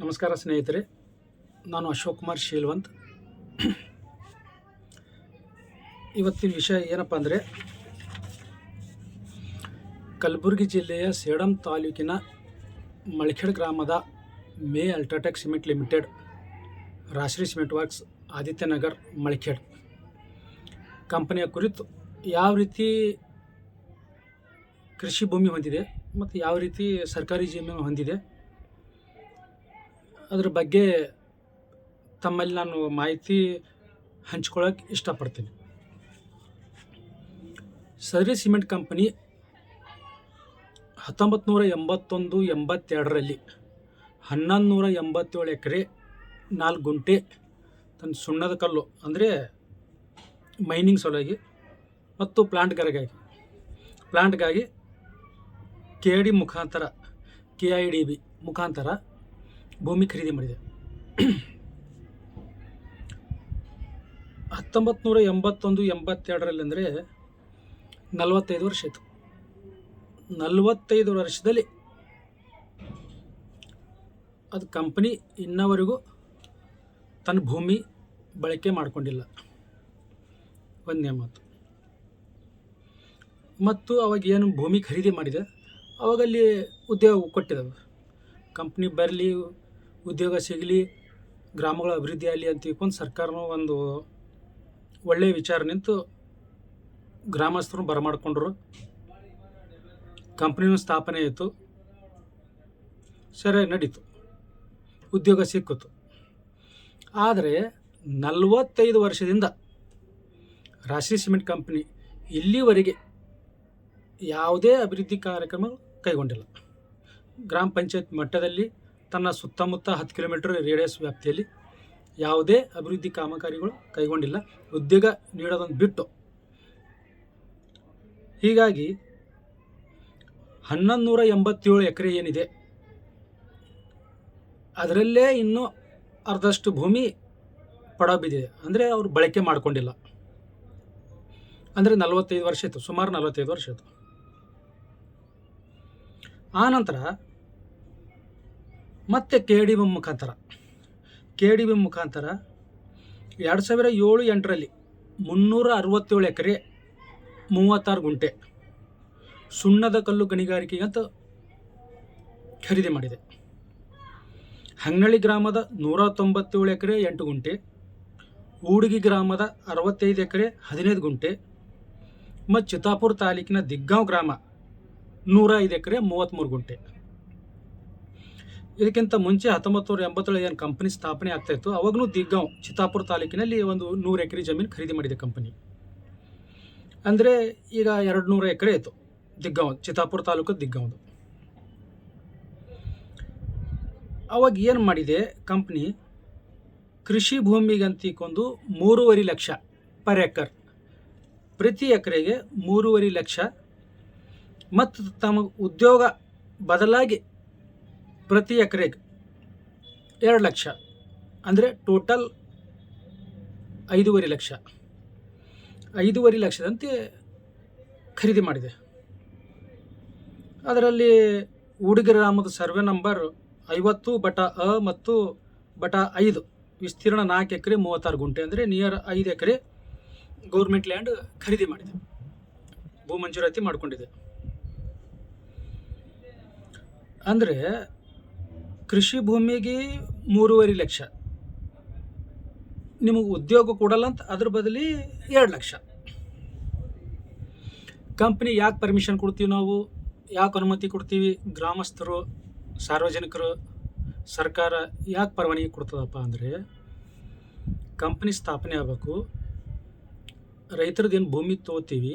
ನಮಸ್ಕಾರ ಸ್ನೇಹಿತರೆ, ನಾನು ಅಶೋಕ್ ಕುಮಾರ್ ಶೀಲ್ವಂತ್. ಇವತ್ತಿನ ವಿಷಯ ಏನಪ್ಪ ಅಂದರೆ, ಕಲಬುರಗಿ ಜಿಲ್ಲೆಯ ಸೇಡಂ ತಾಲೂಕಿನ ಮಳಖೇಡ್ ಗ್ರಾಮದ ಮೇ ಅಲ್ಟ್ರಾಟೆಕ್ ಸಿಮೆಂಟ್ ಲಿಮಿಟೆಡ್ ರಾಶ್ರಿ ಸಿಮೆಂಟ್ ವರ್ಕ್ಸ್ ಆದಿತ್ಯನಗರ್ ಮಳಖೇಡ್ ಕಂಪನಿಯ ಕುರಿತು ಯಾವ ರೀತಿ ಕೃಷಿ ಭೂಮಿ ಹೊಂದಿದೆ, ಮತ್ತು ಯಾವ ರೀತಿ ಸರ್ಕಾರಿ ಜಮೀನು ಹೊಂದಿದೆ ಅದ್ರ ಬಗ್ಗೆ ತಮ್ಮಲ್ಲಿ ನಾನು ಮಾಹಿತಿ ಹಂಚ್ಕೊಳ್ಳೋಕೆ ಇಷ್ಟಪಡ್ತೀನಿ. ಸರಿ ಸಿಮೆಂಟ್ ಕಂಪನಿ ಹತ್ತೊಂಬತ್ತು ನೂರ ಎಂಬತ್ತೊಂದು ಎಂಬತ್ತೆರಡರಲ್ಲಿ ಹನ್ನೊಂದು ನೂರ ಎಂಬತ್ತೇಳು ಎಕರೆ ನಾಲ್ಕು ಗುಂಟೆ ತನ್ನ ಸುಣ್ಣದ ಕಲ್ಲು, ಅಂದರೆ ಮೈನಿಂಗ್ ಸಲುವಾಗಿ ಮತ್ತು ಪ್ಲಾಂಟ್ಗಾರಿಗಾಗಿ. ಪ್ಲಾಂಟ್ಗಾಗಿ ಕೆ ಡಿ ಮುಖಾಂತರ, ಕೆ ಐ ಡಿ ಬಿ ಮುಖಾಂತರ ಭೂಮಿ ಖರೀದಿ ಮಾಡಿದೆ. ಹತ್ತೊಂಬತ್ತು ನೂರ ಎಂಬತ್ತೊಂದು, ಎಂಬತ್ತೆರಡರಲ್ಲಿ ಅಂದರೆ ನಲವತ್ತೈದು ವರ್ಷ ಇತ್ತು ನಲವತ್ತೈದು ವರ್ಷದಲ್ಲಿ ಅದು ಕಂಪನಿ ಇನ್ನವರೆಗೂ ತನ್ನ ಭೂಮಿ ಬಳಕೆ ಮಾಡಿಕೊಂಡಿಲ್ಲ. ಒಂದೇ ಮಾತು. ಮತ್ತು ಅವಾಗ ಏನು ಭೂಮಿ ಖರೀದಿ ಮಾಡಿದೆ, ಅವಾಗಲ್ಲಿ ಉದ್ಯೋಗ ಕೊಟ್ಟಿದ್ದಾವೆ. ಕಂಪ್ನಿ ಬರಲಿ ಉದ್ಯೋಗ ಸಿಗಲಿ, ಗ್ರಾಮಗಳ ಅಭಿವೃದ್ಧಿ ಆಗಲಿ ಅಂತ ತಿಳ್ಕೊಂಡು ಸರ್ಕಾರನೂ ಒಂದು ಒಳ್ಳೆಯ ವಿಚಾರ ನಿಂತು ಗ್ರಾಮಸ್ಥರು ಬರಮಾಡ್ಕೊಂಡ್ರು. ಕಂಪ್ನಿನೂ ಸ್ಥಾಪನೆ ಆಯಿತು. ಸರಿ, ನಡೀತು. ಉದ್ಯೋಗ ಸಿಕ್ಕಿತು. ಆದರೆ ನಲವತ್ತೈದು ವರ್ಷದಿಂದ ರಾಶಿ ಸಿಮೆಂಟ್ ಕಂಪ್ನಿ ಇಲ್ಲಿವರೆಗೆ ಯಾವುದೇ ಅಭಿವೃದ್ಧಿ ಕಾರ್ಯಕ್ರಮ ಕೈಗೊಂಡಿಲ್ಲ. ಗ್ರಾಮ ಪಂಚಾಯತ್ ಮಟ್ಟದಲ್ಲಿ ತನ್ನ ಸುತ್ತಮುತ್ತ ಹತ್ತು ಕಿಲೋಮೀಟರ್ ರೇಡಿಯಸ್ ವ್ಯಾಪ್ತಿಯಲ್ಲಿ ಯಾವುದೇ ಅಭಿವೃದ್ಧಿ ಕಾಮಗಾರಿಗಳು ಕೈಗೊಂಡಿಲ್ಲ. ಉದ್ಯೋಗ ನೀಡೋದನ್ನು ಬಿಟ್ಟು. ಹೀಗಾಗಿ ಹನ್ನೊಂದು ನೂರ ಎಂಬತ್ತೇಳು ಎಕರೆ ಏನಿದೆ, ಅದರಲ್ಲೇ ಇನ್ನೂ ಅರ್ಧಷ್ಟು ಭೂಮಿ ಪಡ ಬಿದ್ದಿದೆ ಅಂದರೆ ಅವರು ಬಳಕೆ ಮಾಡಿಕೊಂಡಿಲ್ಲ. ಅಂದರೆ ನಲವತ್ತೈದು ವರ್ಷ ಇತ್ತು ಸುಮಾರು ನಲವತ್ತೈದು ವರ್ಷ ಇತ್ತು ಆನಂತರ ಮತ್ತೆ ಕೆ ಡಿ ಬಿ ಮುಖಾಂತರ. ಕೆ ಡಿ ಬಿ ಮುಖಾಂತರ ಎರಡು ಸಾವಿರ ಏಳು ಎಂಟರಲ್ಲಿ ಮುನ್ನೂರ ಅರವತ್ತೇಳು ಎಕರೆ ಮೂವತ್ತಾರು ಗುಂಟೆ ಸುಣ್ಣದ ಕಲ್ಲು ಗಣಿಗಾರಿಕೆಗಂತ ಖರೀದಿ ಮಾಡಿದೆ. ಹಂಗಳಿ ಗ್ರಾಮದ ನೂರ ತೊಂಬತ್ತೇಳು ಎಕರೆ ಎಂಟು ಗುಂಟೆ, ಊಡುಗಿ ಗ್ರಾಮದ ಅರವತ್ತೈದು ಎಕರೆ ಹದಿನೈದು ಗುಂಟೆ ಮತ್ತು ಚಿತ್ತಾಪುರ ತಾಲೂಕಿನ ದಿಗ್ಗಾಂವ್ ಗ್ರಾಮ ನೂರ ಐದು ಎಕರೆ ಮೂವತ್ತ್ಮೂರು ಗುಂಟೆ. ಇದಕ್ಕಿಂತ ಮುಂಚೆ ಹತ್ತೊಂಬತ್ತು ನೂರ ಎಂಬತ್ತೇಳು ಏನು ಕಂಪನಿ ಸ್ಥಾಪನೆ ಆಗ್ತಾಯಿತ್ತು ಅವಾಗೂ ದಿಗ್ಗಾಂವ್, ಚಿತ್ತಾಪುರ ತಾಲೂಕಿನಲ್ಲಿ ಒಂದು ನೂರು ಎಕರೆ ಜಮೀನು ಖರೀದಿ ಮಾಡಿದೆ ಕಂಪನಿ ಅಂದರೆ ಈಗ ಎರಡು ನೂರು ಎಕರೆ ಇತ್ತು, ದಿಗ್ಗಾಂವ್, ಚಿತ್ತಾಪುರ ತಾಲೂಕು ದಿಗ್ಗಾಂವ್ದು. ಅವಾಗ ಏನು ಮಾಡಿದೆ ಕಂಪ್ನಿ ಕೃಷಿ ಭೂಮಿಗಂತಿಕೊಂದು ಮೂರುವರೆ ಲಕ್ಷ ಪರ್ ಎಕರ್. ಪ್ರತಿ ಎಕರೆಗೆ ಮೂರುವರೆ ಲಕ್ಷ, ಮತ್ತು ತಮ್ಮ ಉದ್ಯೋಗ ಬದಲಾಗಿ ಪ್ರತಿ ಎಕರೆಗೆ ಎರಡು ಲಕ್ಷ, ಅಂದರೆ ಟೋಟಲ್ ಐದೂವರೆ ಲಕ್ಷ. ಐದೂವರೆ ಲಕ್ಷದಂತೆ ಖರೀದಿ ಮಾಡಿದೆ. ಅದರಲ್ಲಿ ಗ್ರಾಮದ ಸರ್ವೆ ನಂಬರ್ ಐವತ್ತು ಬಟ ಅ ಮತ್ತು ಬಟ ಐದು, ವಿಸ್ತೀರ್ಣ ನಾಲ್ಕು ಎಕರೆ ಮೂವತ್ತಾರು ಗುಂಟೆ, ಅಂದರೆ ನಿಯರ್ ಐದು ಎಕರೆ ಗೌರ್ಮೆಂಟ್ ಲ್ಯಾಂಡ್ ಖರೀದಿ ಮಾಡಿದೆ. ಭೂ ಮಂಜೂರಾತಿ ಮಾಡಿಕೊಂಡಿದೆ. ಅಂದರೆ ಕೃಷಿ ಭೂಮಿಗೆ ಮೂರುವರೆ ಲಕ್ಷ. ನಿಮಗೆ ಉದ್ಯೋಗ ಕೊಡಲ್ಲ ಅಂತ ಅದ್ರ ಬದಲಿ ಎರಡು ಲಕ್ಷ. ಕಂಪ್ನಿ ಯಾಕೆ ಪರ್ಮಿಷನ್ ಕೊಡ್ತೀವಿ ನಾವು? ಯಾಕೆ ಅನುಮತಿ ಕೊಡ್ತೀವಿ? ಗ್ರಾಮಸ್ಥರು, ಸಾರ್ವಜನಿಕರು, ಸರ್ಕಾರ ಯಾಕೆ ಪರವಾನಗಿ ಕೊಡ್ತದಪ್ಪ ಅಂದರೆ ಕಂಪ್ನಿ ಸ್ಥಾಪನೆ ಆಗಬೇಕು. ರೈತರದ್ದೇನು ಭೂಮಿ ತೋತೀವಿ,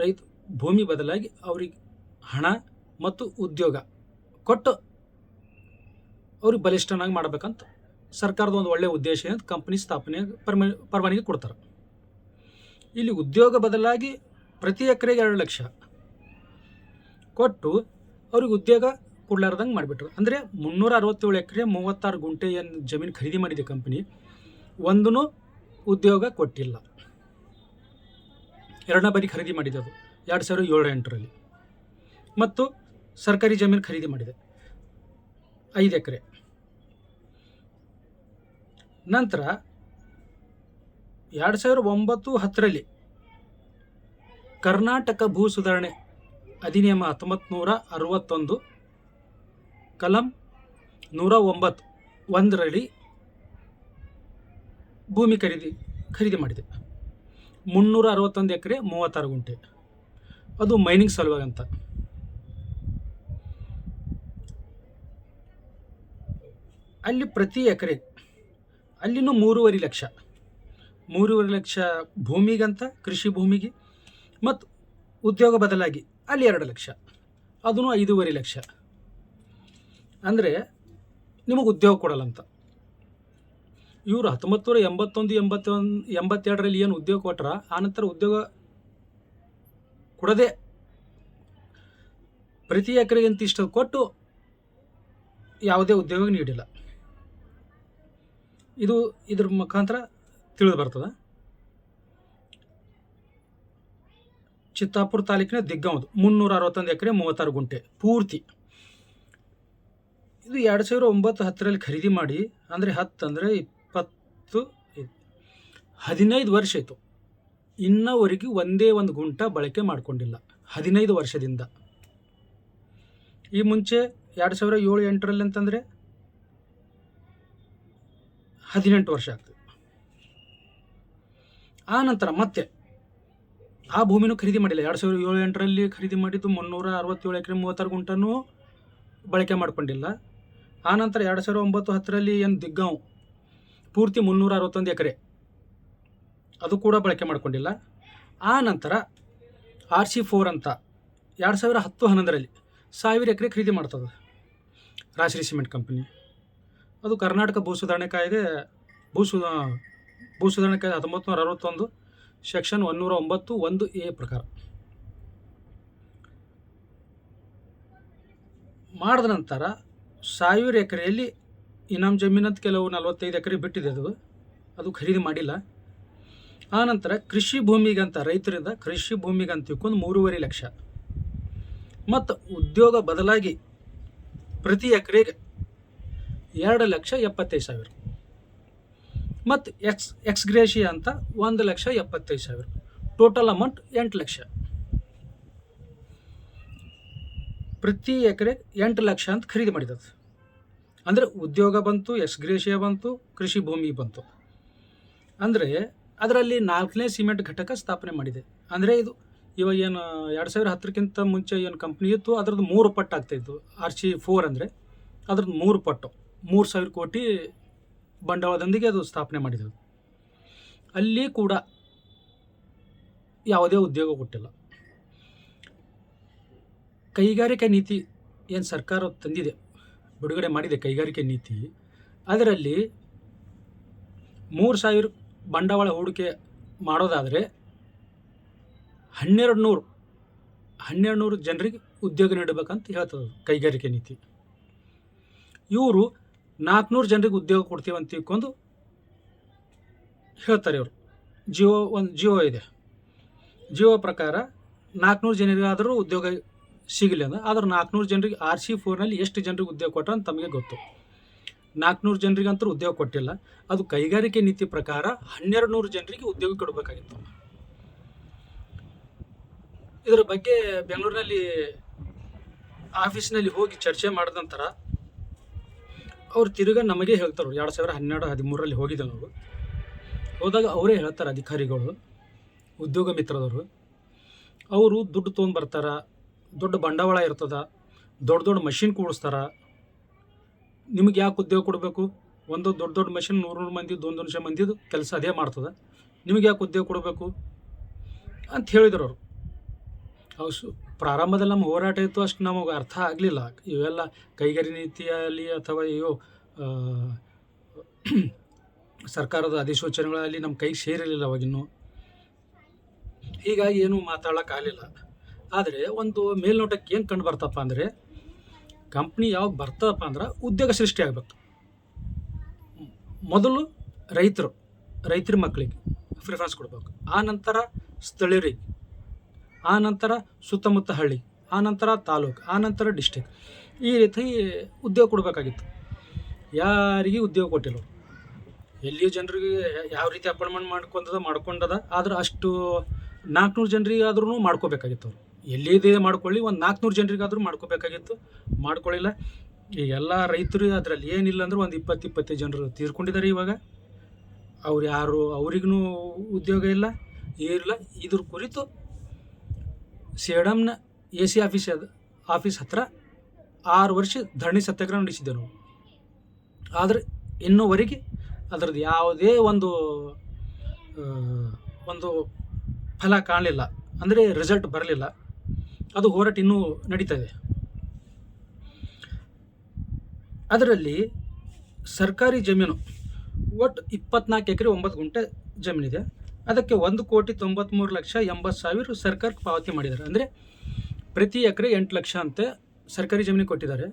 ರೈತ ಭೂಮಿ ಬದಲಾಗಿ ಅವ್ರಿಗೆ ಹಣ ಮತ್ತು ಉದ್ಯೋಗ ಕೊಟ್ಟು ಅವ್ರಿಗೆ ಬಲಿಷ್ಠನಾಗಿ ಮಾಡ್ಬೇಕಂತ ಸರ್ಕಾರದ ಒಂದು ಒಳ್ಳೆಯ ಉದ್ದೇಶ ಅಂತ ಕಂಪ್ನಿ ಸ್ಥಾಪನೆ ಪರ್ಮ, ಪರವಾನಗಿ ಕೊಡ್ತಾರೆ. ಇಲ್ಲಿ ಉದ್ಯೋಗ ಬದಲಾಗಿ ಪ್ರತಿ ಎಕರೆಗೆ ಎರಡು ಲಕ್ಷ ಕೊಟ್ಟು ಅವ್ರಿಗೆ ಉದ್ಯೋಗ ಕೊಡ್ಲಾರ್ದಂಗೆ ಮಾಡಿಬಿಟ್ರು. ಅಂದರೆ ಮುನ್ನೂರ ಅರವತ್ತೇಳು ಎಕರೆ ಮೂವತ್ತಾರು ಗುಂಟೆ ಏನು ಜಮೀನು ಖರೀದಿ ಮಾಡಿದೆ ಕಂಪ್ನಿ ಒಂದೂ ಉದ್ಯೋಗ ಕೊಟ್ಟಿಲ್ಲ. ಎರಡನೇ ಬಾರಿ ಖರೀದಿ ಮಾಡಿದೆ ಅದು, ಎರಡು ಸಾವಿರದ ಏಳು ಎಂಟರಲ್ಲಿ. ಮತ್ತು ಸರ್ಕಾರಿ ಜಮೀನು ಖರೀದಿ ಮಾಡಿದೆ. ಐದು ಎಕರೆ. ನಂತರ ಎರಡು ಸಾವಿರದ ಒಂಬತ್ತು ಹತ್ತರಲ್ಲಿ ಕರ್ನಾಟಕ ಭೂ ಸುಧಾರಣೆ ಅಧಿನಿಯಮ ಹತ್ತೊಂಬತ್ತು ನೂರ ಅರವತ್ತೊಂದು, ಕಲಂ ನೂರ ಒಂಬತ್ತು ಒಂದರಲ್ಲಿ ಭೂಮಿ ಖರೀದಿ ಖರೀದಿ ಮಾಡಿದೆ. ಮುನ್ನೂರ ಅರವತ್ತೊಂದು ಎಕರೆ ಮೂವತ್ತಾರು ಗುಂಟೆ. ಅದು ಮೈನಿಂಗ್ ಸಲುವಾಗಿ ಅಂತ. ಅಲ್ಲಿ ಪ್ರತಿ ಎಕರೆ, ಅಲ್ಲಿನೂ ಮೂರುವರೆ ಲಕ್ಷ. ಮೂರುವರೆ ಲಕ್ಷ ಭೂಮಿಗಂತ, ಕೃಷಿ ಭೂಮಿಗೆ ಮತ್ತು ಉದ್ಯೋಗ ಬದಲಾಗಿ ಅಲ್ಲಿ ಎರಡು ಲಕ್ಷ ಅದನ್ನು ಐದೂವರೆ ಲಕ್ಷ. ಅಂದರೆ ನಿಮಗೆ ಉದ್ಯೋಗ ಕೊಡಲ್ಲ ಅಂತ ಇವರು ಹತ್ತೊಂಬತ್ತು ನೂರ ಎಂಬತ್ತೊಂದು ಎಂಬತ್ತೊಂದು, ಎಂಬತ್ತೆರಡರಲ್ಲಿ ಏನು ಉದ್ಯೋಗ ಕೊಟ್ಟರ ಆನಂತರ ಉದ್ಯೋಗ ಕೊಡದೆ ಪ್ರತಿ ಎಕರೆಗಿಂತ ಇಷ್ಟು ಕೊಟ್ಟು ಯಾವುದೇ ಉದ್ಯೋಗ ನೀಡಿಲ್ಲ. ಇದು ಇದ್ರ ಮುಖಾಂತರ ತಿಳಿದು ಬರ್ತದೆ. ಚಿತ್ತಾಪುರ ತಾಲೂಕಿನ ದಿಗ್ಗಾಂವದು ಮುನ್ನೂರ ಅರವತ್ತೊಂದು ಎಕರೆ ಮೂವತ್ತಾರು ಗುಂಟೆ, ಪೂರ್ತಿ. ಇದು ಎರಡು ಸಾವಿರ ಒಂಬತ್ತು ಹತ್ತರಲ್ಲಿ ಖರೀದಿ ಮಾಡಿ, ಅಂದರೆ ಹತ್ತು ಅಂದರೆ ಇಪ್ಪತ್ತು, ಹದಿನೈದು ವರ್ಷ ಆಯಿತು. ಇನ್ನವರೆಗೂ ಒಂದೇ ಒಂದು ಗುಂಟ ಬಳಕೆ ಮಾಡಿಕೊಂಡಿಲ್ಲ, ಹದಿನೈದು ವರ್ಷದಿಂದ. ಈ ಮುಂಚೆ ಎರಡು ಸಾವಿರ ಏಳು ಎಂಟರಲ್ಲಿ ಅಂತಂದರೆ ಹದಿನೆಂಟು ವರ್ಷ ಆಗ್ತದೆ ಆ ನಂತರ ಮತ್ತೆ ಆ ಭೂಮಿನೂ ಖರೀದಿ ಮಾಡಿಲ್ಲ. ಎರಡು ಸಾವಿರದ ಏಳು ಎಂಟರಲ್ಲಿ ಖರೀದಿ ಮಾಡಿದ್ದು ಮುನ್ನೂರ ಅರವತ್ತೇಳು ಎಕರೆ ಮೂವತ್ತಾರು ಗುಂಟನೂ ಬಳಕೆ ಮಾಡ್ಕೊಂಡಿಲ್ಲ. ನಂತರ ಎರಡು ಸಾವಿರದ ಒಂಬತ್ತು ಹತ್ತರಲ್ಲಿ ಏನು ದಿಗ್ಗಾಂವ್ ಪೂರ್ತಿ ಮುನ್ನೂರ ಅರವತ್ತೊಂದು ಎಕರೆ ಅದು ಕೂಡ ಬಳಕೆ ಮಾಡ್ಕೊಂಡಿಲ್ಲ. ಆ ನಂತರ ಆರ್ ಸಿ ಫೋರ್ ಅಂತ ಎರಡು ಸಾವಿರ ಹತ್ತು ಹನ್ನೊಂದರಲ್ಲಿ ಸಾವಿರ ಎಕರೆ ಖರೀದಿ ಮಾಡ್ತದೆ ರಾಶ್ರಿ ಸಿಮೆಂಟ್ ಕಂಪ್ನಿ. ಅದು ಕರ್ನಾಟಕ ಭೂ ಸುಧಾರಣೆ ಕಾಯ್ದೆ, ಭೂ ಸುಧಾ ಭೂ ಸುಧಾರಣೆ ಕಾಯ್ದೆ ಅರವತ್ತೊಂದು, ಸೆಕ್ಷನ್ ಒನ್ನೂರ ಒಂಬತ್ತು, ಒಂದು ಎ ಪ್ರಕಾರ. ಮಾಡಿದ ನಂತರ ಸಾವಿರ ಎಕರೆಯಲ್ಲಿ ಇನಾಮ್ ಜಮೀನಂತ ಕೆಲವು ನಲವತ್ತೈದು ಎಕರೆ ಬಿಟ್ಟಿದೆ ಅದು. ಅದು ಖರೀದಿ ಮಾಡಿಲ್ಲ. ಆನಂತರ ಕೃಷಿ ಭೂಮಿಗಂತ ರೈತರಿಂದ ಕೃಷಿ ಭೂಮಿಗಂತ ತಿಳ್ಕೊಂಡು ಮೂರುವರೆ ಲಕ್ಷ. ಮತ್ತು ಉದ್ಯೋಗ ಬದಲಾಗಿ ಪ್ರತಿ ಎಕರೆಗೆ ಎರಡು ಲಕ್ಷ ಎಪ್ಪತ್ತೈದು ಸಾವಿರ. ಮತ್ತು ಎಕ್ಸ್ ಎಕ್ಸ್ಗ್ರೇಷಿಯ ಅಂತ ಒಂದು ಲಕ್ಷ ಎಪ್ಪತ್ತೈದು ಸಾವಿರ. ಟೋಟಲ್ ಅಮೌಂಟ್ ಎಂಟು ಲಕ್ಷ. ಪ್ರತಿ ಎಕರೆ ಎಂಟು ಲಕ್ಷ ಅಂತ ಖರೀದಿ ಮಾಡಿದದು ಅಂದರೆ ಉದ್ಯೋಗ ಬಂತು ಎಕ್ಸ್ಗ್ರೇಷಿಯ ಬಂತು, ಕೃಷಿ ಭೂಮಿ ಬಂತು. ಅಂದರೆ ಅದರಲ್ಲಿ ನಾಲ್ಕನೇ ಸಿಮೆಂಟ್ ಘಟಕ ಸ್ಥಾಪನೆ ಮಾಡಿದೆ. ಅಂದರೆ ಇದು ಇವಾಗ ಏನು ಎರಡು ಸಾವಿರ ಹತ್ತಕ್ಕಿಂತ ಮುಂಚೆ ಏನು ಕಂಪ್ನಿ ಇತ್ತು, ಅದರದ್ದು ಮೂರು ಪಟ್ಟು ಆಗ್ತಾಯಿತ್ತು ಆರ್ ಸಿ ಫೋರ್ ಅಂದರೆ ಅದ್ರದ್ದು ಮೂರು ಪಟ್ಟು. ಮೂರು ಸಾವಿರ ಕೋಟಿ ಬಂಡವಾಳದೊಂದಿಗೆ ಅದು ಸ್ಥಾಪನೆ ಮಾಡಿದರು. ಅಲ್ಲಿ ಕೂಡ ಯಾವುದೇ ಉದ್ಯೋಗ ಕೊಟ್ಟಿಲ್ಲ. ಕೈಗಾರಿಕೆ ನೀತಿ ಏನು ಸರ್ಕಾರ ತಂದಿದೆ, ಬಿಡುಗಡೆ ಮಾಡಿದೆ ಕೈಗಾರಿಕೆ ನೀತಿ, ಅದರಲ್ಲಿ ಮೂರು ಸಾವಿರ ಬಂಡವಾಳ ಹೂಡಿಕೆ ಮಾಡೋದಾದರೆ ಹನ್ನೆರಡು ನೂರು ಹನ್ನೆರಡು ನೂರು ಜನರಿಗೆ ಉದ್ಯೋಗ ನೀಡಬೇಕಂತ ಹೇಳ್ತದೆ ಕೈಗಾರಿಕೆ ನೀತಿ. ಇವರು ನಾಲ್ಕುನೂರು ಜನರಿಗೆ ಉದ್ಯೋಗ ಕೊಡ್ತೀವಿ ಅಂತ ತಿಳ್ಕೊಂಡು ಹೇಳ್ತಾರೆ ಇವರು. ಜಿಯೋ ಒಂದು, ಜಿಯೋ ಇದೆ. ಜಿಯೋ ಪ್ರಕಾರ ನಾಲ್ಕುನೂರು ಜನರಿಗಾದರೂ ಉದ್ಯೋಗ ಸಿಗಲಿ ಅಂದ್ರೆ, ಆದ್ರೆ ನಾಲ್ಕುನೂರು ಜನರಿಗೆ ಆರ್ ಸಿ ಫೋರ್ನಲ್ಲಿ ಎಷ್ಟು ಜನರಿಗೆ ಉದ್ಯೋಗ ಕೊಟ್ಟರು ಅಂತ ತಮಗೆ ಗೊತ್ತು. ನಾಲ್ಕುನೂರು ಜನರಿಗಂತೂ ಉದ್ಯೋಗ ಕೊಟ್ಟಿಲ್ಲ. ಅದು ಕೈಗಾರಿಕೆ ನೀತಿ ಪ್ರಕಾರ ಹನ್ನೆರಡು ನೂರು ಜನರಿಗೆ ಉದ್ಯೋಗ ಕೊಡಬೇಕಾಗಿತ್ತು. ಇದರ ಬಗ್ಗೆ ಬೆಂಗಳೂರಿನಲ್ಲಿ ಆಫೀಸ್ನಲ್ಲಿ ಹೋಗಿ ಚರ್ಚೆ ಮಾಡಿದ ನಂತರ ಅವ್ರು ತಿರುಗ ನಮಗೆ ಹೇಳ್ತಾರೆ ಎರಡು ಸಾವಿರ ಹನ್ನೆರಡು, ಹದಿಮೂರರಲ್ಲಿ ಹೋಗಿದ್ದೆ ನಾವು ಹೋದಾಗ ಅವರೇ ಹೇಳ್ತಾರೆ ಅಧಿಕಾರಿಗಳು, ಉದ್ಯೋಗ ಮಿತ್ರದವರು. ಅವರು ದುಡ್ಡು ತೊಗೊಂಡು ಬರ್ತಾರೆ, ದೊಡ್ಡ ಬಂಡವಾಳ ಇರ್ತದ, ದೊಡ್ಡ ದೊಡ್ಡ ಮಷಿನ್ ಕೂಡಿಸ್ತಾರೆ. ನಿಮಗೆ ಯಾಕೆ ಉದ್ಯೋಗ ಕೊಡಬೇಕು? ಒಂದು ದೊಡ್ಡ ದೊಡ್ಡ ಮಷಿನ್ ನೂರು ನೂರು ಮಂದಿ ಒಂದು ಲಕ್ಷ ಮಂದಿದು ಕೆಲಸ ಅದೇ ಮಾಡ್ತದೆ. ನಿಮಗೆ ಯಾಕೆ ಉದ್ಯೋಗ ಕೊಡಬೇಕು? ಅಂತ ಹೇಳಿದ್ರು ಅವರು. ಅವು ಸು ಪ್ರಾರಂಭದಲ್ಲಿ ನಮ್ಮ ಹೋರಾಟ ಇತ್ತು ಅಷ್ಟು ನಮಗೆ ಅರ್ಥ ಆಗಲಿಲ್ಲ. ಇವೆಲ್ಲ ಕೈಗಾರಿ ನೀತಿಯಲ್ಲಿ ಅಥವಾ ಇವು ಸರ್ಕಾರದ ಅಧಿಸೂಚನೆಗಳಲ್ಲಿ ನಮ್ಮ ಕೈಗೆ ಸೇರಿರಲಿಲ್ಲ ಅವಾಗಿನ್ನೂ. ಹೀಗಾಗಿ ಏನೂ ಮಾತಾಡೋಕ್ಕಾಗಲಿಲ್ಲ ಆದರೆ ಒಂದು ಮೇಲ್ನೋಟಕ್ಕೆ ಏನು ಕಂಡು ಬರ್ತಪ್ಪ ಅಂದರೆ, ಕಂಪ್ನಿ ಯಾವಾಗ ಬರ್ತದಪ್ಪ ಅಂದ್ರೆ ಉದ್ಯೋಗ ಸೃಷ್ಟಿ ಆಗಬೇಕು. ಮೊದಲು ರೈತರು, ರೈತರ ಮಕ್ಕಳಿಗೆ ಪ್ರಿಫರೆನ್ಸ್ ಕೊಡಬೇಕು. ಆ ನಂತರ ಸ್ಥಳೀಯರಿಗೆ. ಆ ನಂತರ ಸುತ್ತಮುತ್ತ ಹಳ್ಳಿ, ಆ ನಂತರ ತಾಲೂಕು, ಆ ನಂತರ ಡಿಸ್ಟಿಕ್ ಈ ರೀತಿ ಉದ್ಯೋಗ ಕೊಡಬೇಕಾಗಿತ್ತು. ಯಾರಿಗೂ ಉದ್ಯೋಗ ಕೊಟ್ಟಿಲ್ಲ. ಎಲ್ಲಿಯೂ ಜನರಿಗೆ ಯಾವ ರೀತಿ ಅಪಾಯಿಂಟ್ಮೆಂಟ್ ಮಾಡ್ಕೊಂಡದ ಮಾಡ್ಕೊಂಡದ, ಆದ್ರೆ ಅಷ್ಟು ನಾಲ್ಕುನೂರು ಜನರಿಗೆ ಆದ್ರೂ ಮಾಡ್ಕೋಬೇಕಾಗಿತ್ತು ಅವರು. ಎಲ್ಲಿದೆ ಮಾಡ್ಕೊಳ್ಳಿ, ಒಂದು ನಾಲ್ಕುನೂರು ಜನರಿಗಾದರೂ ಮಾಡ್ಕೋಬೇಕಾಗಿತ್ತು. ಮಾಡ್ಕೊಳ್ಳಿಲ್ಲ. ಈಗ ಎಲ್ಲ ರೈತರು ಅದರಲ್ಲಿ ಏನಿಲ್ಲ ಅಂದ್ರೆ ಒಂದು ಇಪ್ಪತ್ತು, ಇಪ್ಪತ್ತೈದು ಜನರು ತೀರ್ಕೊಂಡಿದ್ದಾರೆ ಇವಾಗ. ಅವ್ರು ಯಾರು, ಅವ್ರಿಗೂ ಉದ್ಯೋಗ ಇಲ್ಲ, ಏನಿಲ್ಲ. ಇದ್ರ ಕುರಿತು ಸೇಡಮ್ನ ಎ ಸಿ ಆಫೀಸ್ ಆಫೀಸ್ ಹತ್ರ ಆರು ವರ್ಷ ಧರಣಿ ಸತ್ಯಾಗ್ರಹ ನಡೆಸಿದ್ದೆ ನಾವು. ಆದರೆ ಇನ್ನೂವರೆಗೆ ಅದರದ್ದು ಯಾವುದೇ ಒಂದು ಒಂದು ಫಲ ಕಾಣಲಿಲ್ಲ. ಅಂದರೆ ರಿಸಲ್ಟ್ ಬರಲಿಲ್ಲ. ಅದು ಹೋರಾಟ ಇನ್ನೂ ನಡೀತಾ ಅದರಲ್ಲಿ ಸರ್ಕಾರಿ ಜಮೀನು ಒಟ್ಟು ಇಪ್ಪತ್ನಾಲ್ಕು ಎಕರೆ ಒಂಬತ್ತು ಗುಂಟೆ ಜಮೀನಿದೆ. ಅದಕ್ಕೆ ಒಂದು ಕೋಟಿ ತೊಂಬತ್ತ್ಮೂರು ಲಕ್ಷ ಎಂಬತ್ತು ಸಾವಿರ ಸರ್ಕಾರಕ್ಕೆ ಪಾವತಿ ಮಾಡಿದ್ದಾರೆ. ಅಂದರೆ ಪ್ರತಿ ಎಕರೆ ಎಂಟು ಲಕ್ಷ ಅಂತೆ ಸರ್ಕಾರಿ ಜಮೀನಿಗೆ ಕೊಟ್ಟಿದ್ದಾರೆ.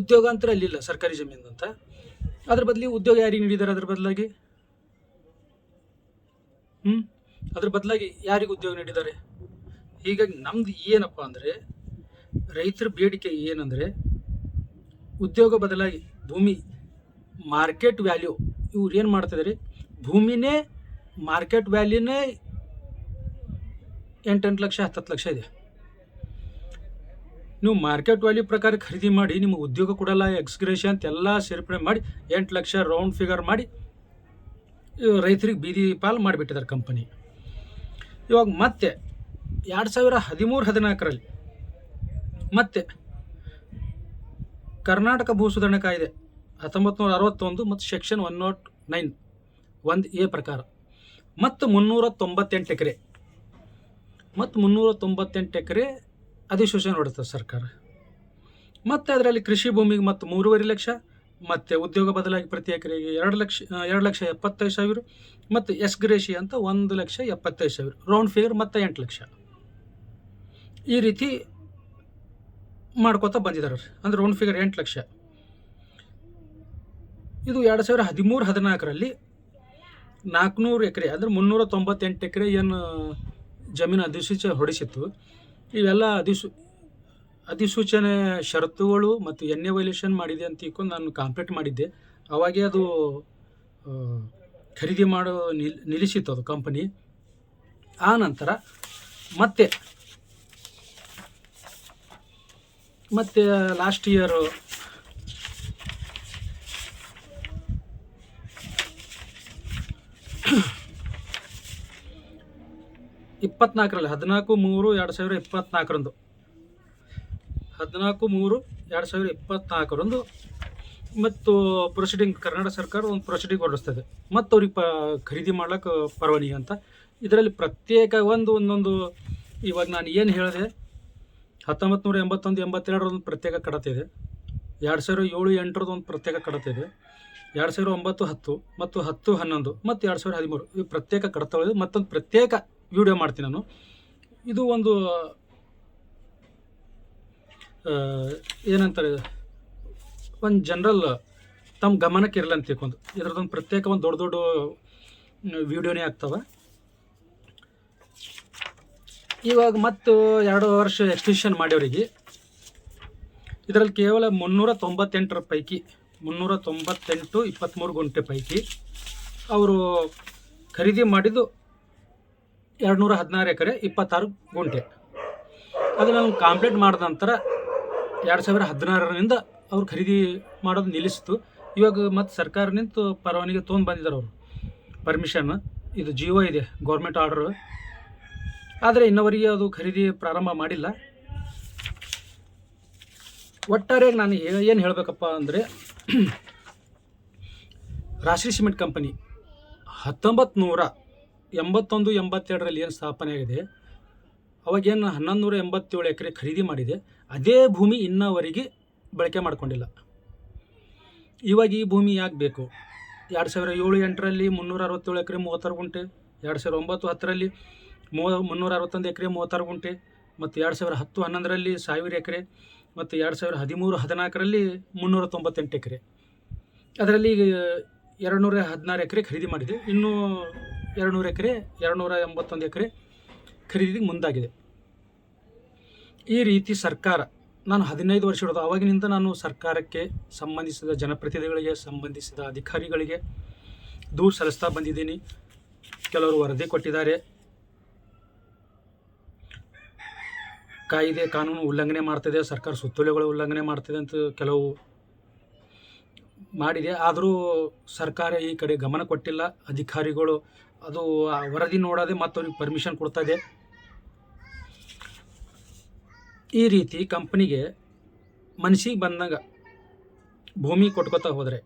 ಉದ್ಯೋಗಾಂತರ ಅಲ್ಲಿಲ್ಲ ಸರ್ಕಾರಿ ಜಮೀನು ಅಂತ. ಅದ್ರ ಬದಲಿ ಉದ್ಯೋಗ ಯಾರಿಗೆ ನೀಡಿದ್ದಾರೆ ಅದ್ರ ಬದಲಾಗಿ? ಹ್ಞೂ ಅದ್ರ ಬದಲಾಗಿ ಯಾರಿಗೆ ಉದ್ಯೋಗ ನೀಡಿದ್ದಾರೆ? ಹೀಗಾಗಿ ನಮ್ದು ಏನಪ್ಪ ಅಂದರೆ ರೈತರ ಬೇಡಿಕೆ ಏನಂದರೆ ಉದ್ಯೋಗ ಬದಲಾಗಿ ಭೂಮಿ ಮಾರ್ಕೆಟ್ ವ್ಯಾಲ್ಯೂ ಇವ್ರು ಏನು ಮಾಡ್ತಿದ್ರಿ ಭೂಮಿನೇ ಮಾರ್ಕೆಟ್ ವ್ಯಾಲ್ಯೂನೇ ಎಂಟೆಂಟು ಲಕ್ಷ, ಹತ್ತತ್ತು ಲಕ್ಷ ಇದೆ. ನೀವು ಮಾರ್ಕೆಟ್ ವ್ಯಾಲ್ಯೂ ಪ್ರಕಾರ ಖರೀದಿ ಮಾಡಿ, ನಿಮ್ಗೆ ಉದ್ಯೋಗ ಕೊಡಲ್ಲ ಎಕ್ಸ್ಗ್ರೇಷನ್ ಅಂತ ಎಲ್ಲ ಸೇರ್ಪಡೆ ಮಾಡಿ, ಎಂಟು ಲಕ್ಷ ರೌಂಡ್ ಫಿಗರ್ ಮಾಡಿ ರೈತರಿಗೆ ಬೀದಿ ಪಾಲು ಮಾಡಿಬಿಟ್ಟಿದ್ದಾರೆ ಕಂಪನಿ ಇವಾಗ ಮತ್ತೆ ಎರಡು ಸಾವಿರ ಹದಿಮೂರು, ಹದಿನಾಲ್ಕರಲ್ಲಿ ಮತ್ತೆ ಕರ್ನಾಟಕ ಭೂ ಸುಧಾರಣೆ ಕಾಯ್ದೆ. ಹತ್ತೊಂಬತ್ತು ನೂರ ಅರವತ್ತೊಂದು ಮತ್ತು ಸೆಕ್ಷನ್ ಒನ್ ನಾಟ್ ನೈನ್ ಒಂದು ಎ ಪ್ರಕಾರ. ಮತ್ತು ಮುನ್ನೂರ ತೊಂಬತ್ತೆಂಟು ಎಕರೆ. ಮತ್ತು ಮುನ್ನೂರ ತೊಂಬತ್ತೆಂಟು ಎಕರೆ ಅಧಿಸೂಚನೆ ಹೊಡೆತದೆ ಸರ್ಕಾರ. ಮತ್ತು ಅದರಲ್ಲಿ ಕೃಷಿ ಭೂಮಿಗೆ ಮತ್ತು ಮೂರುವರೆ ಲಕ್ಷ, ಮತ್ತು ಉದ್ಯೋಗ ಬದಲಾಗಿ ಪ್ರತಿ ಎಕರೆಗೆ ಎರಡು ಲಕ್ಷ ಎರಡು ಲಕ್ಷ ಎಪ್ಪತ್ತೈದು ಸಾವಿರ ಮತ್ತು ಎಸ್ ಗ್ರೇಷಿ ಅಂತ ಒಂದು ಲಕ್ಷ ಎಪ್ಪತ್ತೈದು ಸಾವಿರ ರೌಂಡ್ ಫಿಗರ್ ಮತ್ತು ಎಂಟು ಲಕ್ಷ. ಈ ರೀತಿ ಮಾಡ್ಕೋತಾ ಬಂದಿದ್ದಾರೆ ಅಂದರೆ ರೌಂಡ್ ಫಿಗರ್ ಎಂಟು ಲಕ್ಷ. ಇದು ಎರಡು ಸಾವಿರ ಹದಿಮೂರು, ಹದಿನಾಲ್ಕರಲ್ಲಿ ನಾಲ್ಕುನೂರು ಎಕರೆ, ಅಂದರೆ ಮುನ್ನೂರ ತೊಂಬತ್ತೆಂಟು ಎಕರೆ ಏನು ಜಮೀನು ಅಧಿಸೂಚನೆ ಹೊಡಿಸಿತ್ತು ಇವೆಲ್ಲ ಅಧಿಸೂ, ಅಧಿಸೂಚನೆ ಷರತ್ತುಗಳು ಮತ್ತು ಎನ್ ಎ ವೈಲೇಷನ್ ಮಾಡಿದೆ ಅಂತ ಇಕ್ಕೊಂಡು ನಾನು ಕಾಂಪ್ಲೀಟ್ ಮಾಡಿದ್ದೆ. ಅವಾಗೆ ಅದು ಖರೀದಿ ಮಾಡೋ ನಿಲ್, ನಿಲ್ಲಿಸಿತ್ತು ಅದು ಕಂಪನಿ ಆ ನಂತರ ಮತ್ತೆ ಮತ್ತೆ ಲಾಸ್ಟ್ ಇಯರು ಇಪ್ಪತ್ನಾಲ್ಕರಲ್ಲಿ, ಹದಿನಾಲ್ಕು ಮೂರು, ಎರಡು ಸಾವಿರ ಇಪ್ಪತ್ನಾಲ್ಕರಂದು. ಹದಿನಾಲ್ಕು ಮೂರು, ಎರಡು ಸಾವಿರ ಇಪ್ಪತ್ನಾಲ್ಕರಂದು ಮತ್ತು ಪ್ರೊಸೀಡಿಂಗ್ ಕರ್ನಾಟಕ ಸರ್ಕಾರ ಒಂದು ಪ್ರೊಸೀಡಿಂಗ್ ಹೊರಡಿಸ್ತದೆ. ಮತ್ತು ಅವ್ರಿಗೆ ಪ, ಖರೀದಿ ಮಾಡ್ಲಿಕ್ಕೆ ಪರವಾನಗಿ ಅಂತ. ಇದರಲ್ಲಿ ಪ್ರತ್ಯೇಕ ಒಂದು, ಒಂದೊಂದು, ಇವಾಗ ನಾನು ಏನು ಹೇಳಿದೆ ಹತ್ತೊಂಬತ್ತು ನೂರ ಎಂಬತ್ತೊಂದು ಎಂಬತ್ತೆರಡರ ಒಂದು ಪ್ರತ್ಯೇಕ ಕಡತ ಇದೆ. ಎರಡು ಸಾವಿರ ಏಳು, ಎಂಟರದ್ದು ಒಂದು ಪ್ರತ್ಯೇಕ ಕಡತ ಇದೆ. ಎರಡು ಸಾವಿರ ಒಂಬತ್ತು ಹತ್ತು ಮತ್ತು ಹತ್ತು ಹನ್ನೊಂದು ಮತ್ತು ಎರಡು ಸಾವಿರ ಹದಿಮೂರು. ಇವು ಪ್ರತ್ಯೇಕ ಕಡತಗಳಿದೆ ಮತ್ತೊಂದು ಪ್ರತ್ಯೇಕ ವಿಡಿಯೋ ಮಾಡ್ತೀನಿ ನಾನು. ಇದು ಒಂದು ಏನಂತಾರೆ, ಒಂದು ಜನರಲ್ ತಮ್ಮ ಗಮನಕ್ಕೆ ಇರಲಿ ಅಂತ ತಿಳ್ಕೊಂಡು. ಇದರದೊಂದು ಪ್ರತ್ಯೇಕ ಒಂದು ದೊಡ್ಡ ದೊಡ್ಡ ವಿಡಿಯೋನೇ ಆಗ್ತವೆ. ಇವಾಗ ಮತ್ತು ಎರಡು ವರ್ಷ ಎಕ್ಸ್ಟೆನ್ಷನ್ ಮಾಡ್ಯವರಿಗೆ ಇದರಲ್ಲಿ ಕೇವಲ ಮುನ್ನೂರ ತೊಂಬತ್ತೆಂಟರ ಪೈಕಿ ಮುನ್ನೂರ ತೊಂಬತ್ತೆಂಟು ಇಪ್ಪತ್ತ್ಮೂರು ಗುಂಟೆ ಪೈಕಿ ಅವರು ಖರೀದಿ ಮಾಡಿದ್ದು ಎರಡು ನೂರ ಹದಿನಾರು ಎಕರೆ, ಇಪ್ಪತ್ತಾರು ಗುಂಟೆ. ಅದು ನಾನು ಕಾಂಪ್ಲೀಟ್ ಮಾಡಿದ ನಂತರ ಎರಡು ಸಾವಿರ ಹದಿನಾರರಿಂದ ಅವ್ರು ಖರೀದಿ ಮಾಡೋದು ನಿಲ್ಲಿಸಿತು ಇವಾಗ ಮತ್ತು ಸರ್ಕಾರ ನಿಂತು ಪರವಾನಿಗೆ ತೊಗೊಂಡು ಬಂದಿದ್ದಾರೆ ಅವರು. ಪರ್ಮಿಷನ್ ಇದು ಜಿಯೋ ಇದೆ ಗೌರ್ಮೆಂಟ್ ಆರ್ಡರ್ ಆದರೆ ಇನ್ನವರಿಗೆ ಅದು ಖರೀದಿ ಪ್ರಾರಂಭ ಮಾಡಿಲ್ಲ. ಒಟ್ಟಾರೆಯಾಗಿ ನಾನು ಏನು ಹೇಳಬೇಕಪ್ಪ ಅಂದರೆ ರಾಷ್ಟ್ರೀಯ ಸಿಮೆಂಟ್ ಕಂಪನಿ ಹತ್ತೊಂಬತ್ತು ನೂರ ಎಂಬತ್ತೊಂದು, ಎಂಬತ್ತೆರಡರಲ್ಲಿ ಏನು ಸ್ಥಾಪನೆ ಆಗಿದೆ? ಅವಾಗೇನು ಹನ್ನೊಂದು ನೂರ ಎಂಬತ್ತೇಳು ಎಕರೆ ಖರೀದಿ ಮಾಡಿದೆ. ಅದೇ ಭೂಮಿ ಇನ್ನವರೆಗೆ ಬಳಕೆ ಮಾಡ್ಕೊಂಡಿಲ್ಲ. ಇವಾಗ ಈ ಭೂಮಿ ಯಾಕೆ ಬೇಕು? ಎರಡು ಸಾವಿರ ಏಳು, ಎಂಟರಲ್ಲಿ ಮುನ್ನೂರ ಅರವತ್ತೇಳು ಎಕರೆ ಮೂವತ್ತಾರು ಗುಂಟೆ, ಎರಡು ಸಾವಿರ ಒಂಬತ್ತು, ಹತ್ತರಲ್ಲಿ ಮೂವ ಮುನ್ನೂರ ಅರವತ್ತೊಂದು ಎಕರೆ ಮೂವತ್ತಾರು ಗುಂಟೆ, ಮತ್ತು ಎರಡು ಸಾವಿರ ಹತ್ತು, ಹನ್ನೊಂದರಲ್ಲಿ ಸಾವಿರ ಎಕರೆ ಮತ್ತು ಎರಡು ಸಾವಿರ ಹದಿಮೂರು ಹದಿನಾಲ್ಕರಲ್ಲಿ ಮುನ್ನೂರ ತೊಂಬತ್ತೆಂಟು ಎಕರೆ. ಅದರಲ್ಲಿ ಎರಡು ನೂರ ಹದಿನಾರು ಎಕರೆ ಖರೀದಿ ಮಾಡಿದೆ. ಇನ್ನೂ ಎರಡು ನೂರು ಎಕರೆ ಎರಡು ನೂರ ಎಂಬತ್ತೊಂದು ಎಕರೆ ಖರೀದಿಗೆ ಮುಂದಾಗಿದೆ. ಈ ರೀತಿ ಸರ್ಕಾರ, ನಾನು ಹದಿನೈದು ವರ್ಷ ಇಡೋದು ಆವಾಗಿನಿಂದ ನಾನು ಸರ್ಕಾರಕ್ಕೆ ಸಂಬಂಧಿಸಿದ ಜನಪ್ರತಿನಿಧಿಗಳಿಗೆ, ಸಂಬಂಧಿಸಿದ ಅಧಿಕಾರಿಗಳಿಗೆ ದೂರು ಸಲ್ಲಿಸ್ತಾ ಬಂದಿದ್ದೀನಿ. ಕೆಲವರು ವರದಿ ಕೊಟ್ಟಿದ್ದಾರೆ. ಕಾಯಿದೆ ಕಾನೂನು ಉಲ್ಲಂಘನೆ ಮಾಡ್ತಿದೆ, ಸರ್ಕಾರ ಸುತ್ತೋಲೆಗಳು ಉಲ್ಲಂಘನೆ ಮಾಡ್ತಿದೆ ಅಂತ ಕೆಲವು ಮಾಡಿದೆ. ಆದರೂ ಸರ್ಕಾರ ಈ ಕಡೆ ಗಮನ ಕೊಟ್ಟಿಲ್ಲ. ಅಧಿಕಾರಿಗಳು ಅದು ವರದಿ ನೋಡೋದೇ ಮತ್ತು ಅವ್ರಿಗೆ ಪರ್ಮಿಷನ್ ಕೊಡ್ತಾ ಇದೆ. ಈ ರೀತಿ ಕಂಪ್ನಿಗೆ ಮನಸ್ಸಿಗೆ ಬಂದಂಗೆ ಭೂಮಿ ಕೊಟ್ಕೋತಾ ಹೋದರೆ,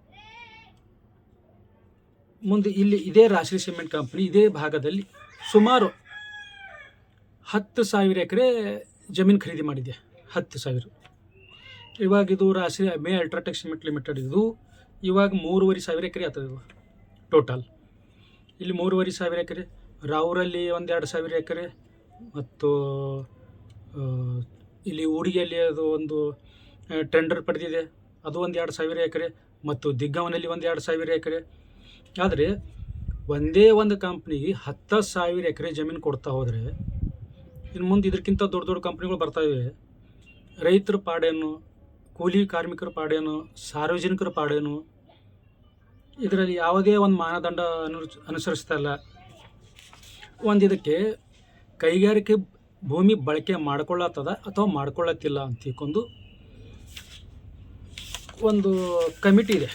ಮುಂದೆ ಇಲ್ಲಿ ಇದೇ ರಾಶಿ ಸಿಮೆಂಟ್ ಕಂಪ್ನಿ ಇದೇ ಭಾಗದಲ್ಲಿ ಸುಮಾರು ಹತ್ತು ಸಾವಿರ ಎಕರೆ ಜಮೀನು ಖರೀದಿ ಮಾಡಿದೆ, ಹತ್ತು ಸಾವಿರ. ಇವಾಗ ಇದು ರಾಶಿ ಮೇ ಅಲ್ಟ್ರಾಟೆಕ್ ಸಿಮೆಂಟ್ ಲಿಮಿಟೆಡ್ ಇದು. ಇವಾಗ ಮೂರುವರೆ ಸಾವಿರ ಎಕರೆ ಆಗ್ತದೆ ಇದು ಟೋಟಲ್ ಇಲ್ಲಿ ಮೂರುವರೆ ಸಾವಿರ ಎಕರೆ, ರಾವೂರಲ್ಲಿ ಒಂದೆರಡು ಸಾವಿರ ಎಕರೆ, ಮತ್ತು ಇಲ್ಲಿ ಊಡಿಗೆಯಲ್ಲಿ ಅದು ಒಂದು ಟೆಂಡರ್ ಪಡೆದಿದೆ, ಅದು ಒಂದು ಎರಡು ಸಾವಿರ ಎಕರೆ, ಮತ್ತು ದಿಗ್ಗಾವನಲ್ಲಿ ಒಂದು ಎರಡು ಸಾವಿರ ಎಕರೆ. ಆದರೆ, ಒಂದೇ ಒಂದು ಕಂಪ್ನಿಗೆ ಹತ್ತು ಸಾವಿರ ಎಕರೆ ಜಮೀನು ಕೊಡ್ತಾ ಹೋದರೆ ಇನ್ನು ಮುಂದೆ ಇದಕ್ಕಿಂತ ದೊಡ್ಡ ದೊಡ್ಡ ಕಂಪ್ನಿಗಳು ಬರ್ತಾ ಇವೆ. ರೈತರ ಪಾಡೇನು, ಕೂಲಿ ಕಾರ್ಮಿಕರ ಪಾಡೇನು, ಸಾರ್ವಜನಿಕರ ಪಾಡೇನು, ಇದರಲ್ಲಿ ಯಾವುದೇ ಒಂದು ಮಾನದಂಡ ಅನು ಅನುಸರಿಸ್ತಾ ಇಲ್ಲ. ಒಂದು ಇದಕ್ಕೆ ಕೈಗಾರಿಕೆ ಭೂಮಿ ಬಳಕೆ ಮಾಡ್ಕೊಳ್ಳತ್ತದ ಅಥವಾ ಮಾಡ್ಕೊಳ್ಳತ್ತಿಲ್ಲ ಅಂತ ತಿಳ್ಕೊಂಡು ಒಂದು ಕಮಿಟಿ ಇದೆ.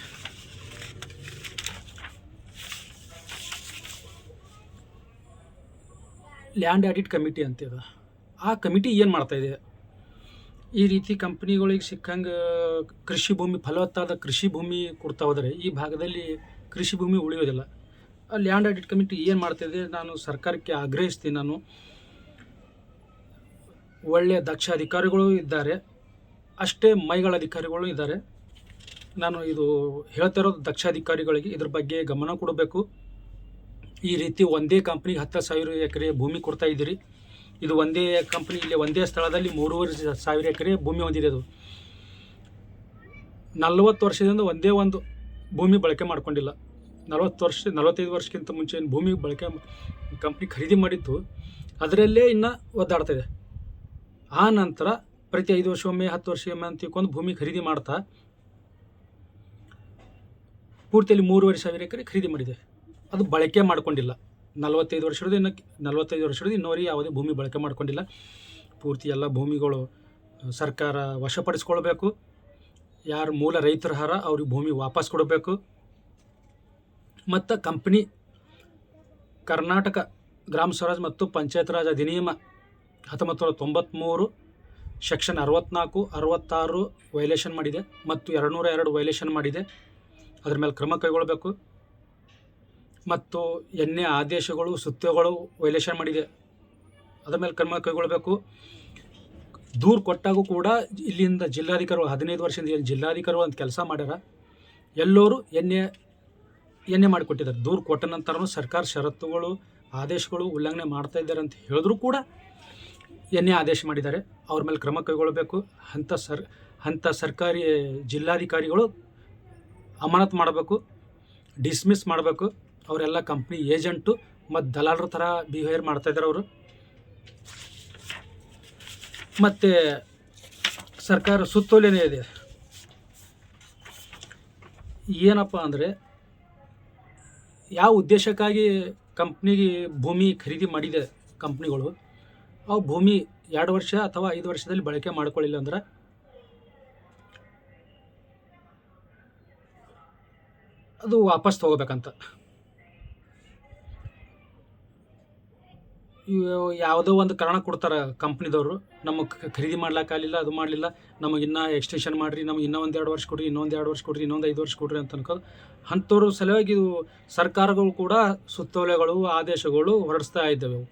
ಲ್ಯಾಂಡ್ ಆಡಿಟ್ ಕಮಿಟಿ ಅಂತಿದೆ ಆ ಕಮಿಟಿ ಏನು ಮಾಡ್ತಾ ಇದೆ? ಈ ರೀತಿ ಕಂಪ್ನಿಗಳಿಗೆ ಸಿಕ್ಕಂಗೆ ಕೃಷಿ ಭೂಮಿ, ಫಲವತ್ತಾದ ಕೃಷಿ ಭೂಮಿ ಕೊಡ್ತಾ ಹೋದರೆ ಈ ಭಾಗದಲ್ಲಿ ಕೃಷಿ ಭೂಮಿ ಉಳಿಯೋದಿಲ್ಲ. ಆ ಲ್ಯಾಂಡ್ ಆಡಿಟ್ ಕಮಿಟಿ ಏನು ಮಾಡ್ತಾಯಿದೆ ನಾನು ಸರ್ಕಾರಕ್ಕೆ ಆಗ್ರಹಿಸ್ತೀನಿ ನಾನು. ಒಳ್ಳೆಯ ದಕ್ಷ ಅಧಿಕಾರಿಗಳು ಇದ್ದಾರೆ, ಅಷ್ಟೇ ಮೈಗಳ ಅಧಿಕಾರಿಗಳು ಇದ್ದಾರೆ. ನಾನು ಇದು ಹೇಳ್ತಾ ಇರೋದು ದಕ್ಷ ಅಧಿಕಾರಿಗಳಿಗೆ ಇದ್ರ ಬಗ್ಗೆ ಗಮನ ಕೊಡಬೇಕು. ಈ ರೀತಿ ಒಂದೇ ಕಂಪ್ನಿಗೆ ಹತ್ತು ಸಾವಿರ ಎಕರೆ ಭೂಮಿ ಕೊಡ್ತಾ ಇದ್ದೀರಿ. ಇದು ಒಂದೇ ಕಂಪ್ನಿ, ಇಲ್ಲಿ ಒಂದೇ ಸ್ಥಳದಲ್ಲಿ ಮೂರುವರೆ ಸಾವಿರ ಎಕರೆ ಭೂಮಿ ಹೊಂದಿದೆ ಅದು. ನಲವತ್ತು ವರ್ಷದಿಂದ ಒಂದೇ ಒಂದು ಭೂಮಿ ಬಳಕೆ ಮಾಡ್ಕೊಂಡಿಲ್ಲ. ನಲವತ್ತು ವರ್ಷ, ನಲವತ್ತೈದು ವರ್ಷಕ್ಕಿಂತ ಮುಂಚೆ ಏನು ಭೂಮಿ ಬಳಕೆ ಕಂಪ್ನಿ ಖರೀದಿ ಮಾಡಿತ್ತು. ಅದರಲ್ಲೇ ಇನ್ನು ಒದ್ದಾಡ್ತಾ ಇದೆ. ಆ ನಂತರ ಪ್ರತಿ ಐದು ವರ್ಷಕ್ಕೊಮ್ಮೆ ಹತ್ತು ವರ್ಷಕ್ಕೊಮ್ಮೆ ಅಂತ ತಿಳ್ಕೊಂಡು ಭೂಮಿ ಖರೀದಿ ಮಾಡ್ತಾ ಪೂರ್ತಿಯಲ್ಲಿ ಮೂರುವರೆ ಸಾವಿರ ಎಕರೆ ಖರೀದಿ ಮಾಡಿದೆ. ಅದು ಬಳಕೆ ಮಾಡ್ಕೊಂಡಿಲ್ಲ. ನಲವತ್ತೈದು ವರ್ಷದ ಇನ್ನು ನಲವತ್ತೈದು ವರ್ಷದ ಇನ್ನೂವರೆಗೆ ಯಾವುದೇ ಭೂಮಿ ಬಳಕೆ ಮಾಡ್ಕೊಂಡಿಲ್ಲ. ಪೂರ್ತಿ ಎಲ್ಲ ಭೂಮಿಗಳು ಸರ್ಕಾರ ವಶಪಡಿಸ್ಕೊಳ್ಬೇಕು. ಯಾರು ಮೂಲ ರೈತರ ಹಾರ ಅವ್ರಿಗೆ ಭೂಮಿ ವಾಪಸ್ ಕೊಡಬೇಕು. ಮತ್ತು ಕಂಪ್ನಿ, ಕರ್ನಾಟಕ ಗ್ರಾಮ ಸ್ವರಾಜ್ ಮತ್ತು ಪಂಚಾಯತ್ ರಾಜ್ ಅಧಿನಿಯಮ ಹತ್ತೊಂಬತ್ತು ನೂರ ತೊಂಬತ್ತ್ಮೂರು ಸೆಕ್ಷನ್ ಅರವತ್ನಾಲ್ಕು, ಅರವತ್ತಾರು ವೈಲೇಷನ್ ಮಾಡಿದೆ ಮತ್ತು ಎರಡುನೂರ ಎರಡು ವೈಲೇಷನ್ ಮಾಡಿದೆ. ಅದ್ರ ಮೇಲೆ ಕ್ರಮ ಕೈಗೊಳ್ಳಬೇಕು ಮತ್ತು ಎನ್ಎ ಆದೇಶಗಳು ಸುತ್ತಗಳು ವೈಲೇಷನ್ ಮಾಡಿದೆ. ಅದರ ಮೇಲೆ ಕ್ರಮ ಕೈಗೊಳ್ಳಬೇಕು. ದೂರು ಕೊಟ್ಟಾಗೂ ಕೂಡ ಇಲ್ಲಿಂದ ಜಿಲ್ಲಾಧಿಕಾರಿಗಳು, ಹದಿನೈದು ವರ್ಷದಿಂದ ಏನು ಜಿಲ್ಲಾಧಿಕಾರಿಗಳು ಅಂತ ಕೆಲಸ ಮಾಡ್ಯಾರ. ಎಲ್ಲರೂ ಎಣ್ಣೆ ಎಣ್ಣೆ ಮಾಡಿಕೊಟ್ಟಿದ್ದಾರೆ. ದೂರು ಕೊಟ್ಟ ನಂತರನೂ ಸರ್ಕಾರ ಷರತ್ತುಗಳು, ಆದೇಶಗಳು ಉಲ್ಲಂಘನೆ ಮಾಡ್ತಾ ಇದ್ದಾರೆ ಅಂತ ಹೇಳಿದ್ರು ಕೂಡ ಎಣ್ಣೆ ಆದೇಶ ಮಾಡಿದ್ದಾರೆ. ಅವ್ರ ಮೇಲೆ ಕ್ರಮ ಕೈಗೊಳ್ಳಬೇಕು. ಅಂಥ ಸರ್, ಅಂಥ ಸರ್ಕಾರಿ ಜಿಲ್ಲಾಧಿಕಾರಿಗಳು ಅಮಾನತ್ ಮಾಡಬೇಕು ಡಿಸ್ಮಿಸ್ ಮಾಡಬೇಕು. ಅವರೆಲ್ಲ ಕಂಪ್ನಿ ಏಜೆಂಟು ಮತ್ತು ದಲಾಲರ ಥರ ಬಿಹೇವಿಯರ್ ಮಾಡ್ತಾಯಿದ್ದಾರೆ ಅವರು. ಮತ್ತು ಸರ್ಕಾರ ಸುತ್ತೋಲೆನೇ ಇದೆ. ಏನಪ್ಪ ಅಂದರೆ ಯಾವ ಉದ್ದೇಶಕ್ಕಾಗಿ ಕಂಪ್ನಿಗೆ ಭೂಮಿ ಖರೀದಿ ಮಾಡಿದೆ ಕಂಪ್ನಿಗಳು ಅವು ಭೂಮಿ ಎರಡು ವರ್ಷ ಅಥವಾ ಐದು ವರ್ಷದಲ್ಲಿ ಬಳಕೆ ಮಾಡ್ಕೊಳ್ಳಿಲ್ಲ ಅಂದ್ರೆ? ಅದು ವಾಪಸ್ ತಗೋಬೇಕಂತ. ಯಾವುದೋ ಒಂದು ಕಾರಣ ಕೊಡ್ತಾರೆ ಕಂಪ್ನಿದವರು. ನಮಗೆ ಖರೀದಿ ಮಾಡ್ಲಿಕ್ಕಾಗಲಿಲ್ಲ ಅದು ಮಾಡಲಿಲ್ಲ. ನಮಗೆ ಇನ್ನೂ ಎಕ್ಸ್ಟೆನ್ಷನ್ ಮಾಡಿರಿ, ನಮಗೆ ಇನ್ನೂ ಒಂದು ಎರಡು ವರ್ಷ ಕೊಡ್ರಿ ಇನ್ನೊಂದು ಎರಡು ವರ್ಷ ಕೊಡ್ರಿ ಇನ್ನೊಂದು ಐದು ವರ್ಷ ಕೊಡ್ರಿ ಅಂತ ಅನ್ಕೋದು. ಅಂಥವ್ರ ಸಲುವಾಗಿ ಇದು ಸರ್ಕಾರಗಳು ಕೂಡ ಸುತ್ತೋಲೆಗಳು, ಆದೇಶಗಳು ಹೊರಡಿಸ್ತಾ ಇದ್ದಾವೆ ಅವು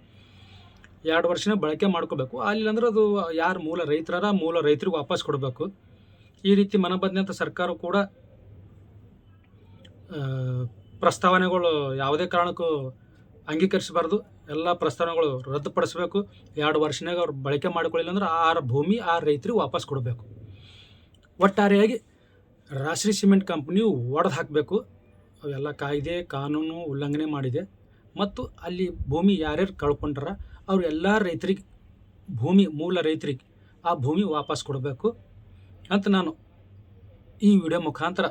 ಎರಡು ವರ್ಷನೇ ಬಳಕೆ ಮಾಡ್ಕೋಬೇಕು. ಅಲ್ಲಿಲ್ಲಂದ್ರೆ ಅದು ಯಾರು ಮೂಲ ರೈತರ ಮೂಲ ರೈತರಿಗೆ ವಾಪಸ್ ಕೊಡಬೇಕು. ಈ ರೀತಿ ಮನಬಂದಂಥ ಸರ್ಕಾರ ಕೂಡ ಪ್ರಸ್ತಾವನೆಗಳು ಯಾವುದೇ ಕಾರಣಕ್ಕೂ ಅಂಗೀಕರಿಸಬಾರ್ದು. ಎಲ್ಲ ಪ್ರಸ್ತಾವನೆಗಳು ರದ್ದುಪಡಿಸಬೇಕು. ಎರಡು ವರ್ಷನಾಗ ಅವ್ರು ಬಳಕೆ ಮಾಡಿಕೊಳ್ಳಿಲ್ಲ ಅಂದ್ರೆ ಆ ಭೂಮಿ ಆ ರೈತರಿಗೆ ವಾಪಸ್ ಕೊಡಬೇಕು. ಒಟ್ಟಾರೆಯಾಗಿ ರಾಶ್ರಿ ಸಿಮೆಂಟ್ ಕಂಪ್ನಿಯು ಒಡೆದು ಹಾಕಬೇಕು. ಅವೆಲ್ಲ ಕಾಯ್ದೆ, ಕಾನೂನು ಉಲ್ಲಂಘನೆ ಮಾಡಿದೆ. ಮತ್ತು ಅಲ್ಲಿ ಭೂಮಿ ಯಾರ್ಯಾರು ಕಳ್ಕೊಂಡ್ರ ಅವ್ರು ಎಲ್ಲ ರೈತರಿಗೆ, ಭೂಮಿ ಮೂಲ ರೈತರಿಗೆ ಆ ಭೂಮಿ ವಾಪಸ್ ಕೊಡಬೇಕು ಅಂತ ನಾನು ಈ ವಿಡಿಯೋ ಮುಖಾಂತರ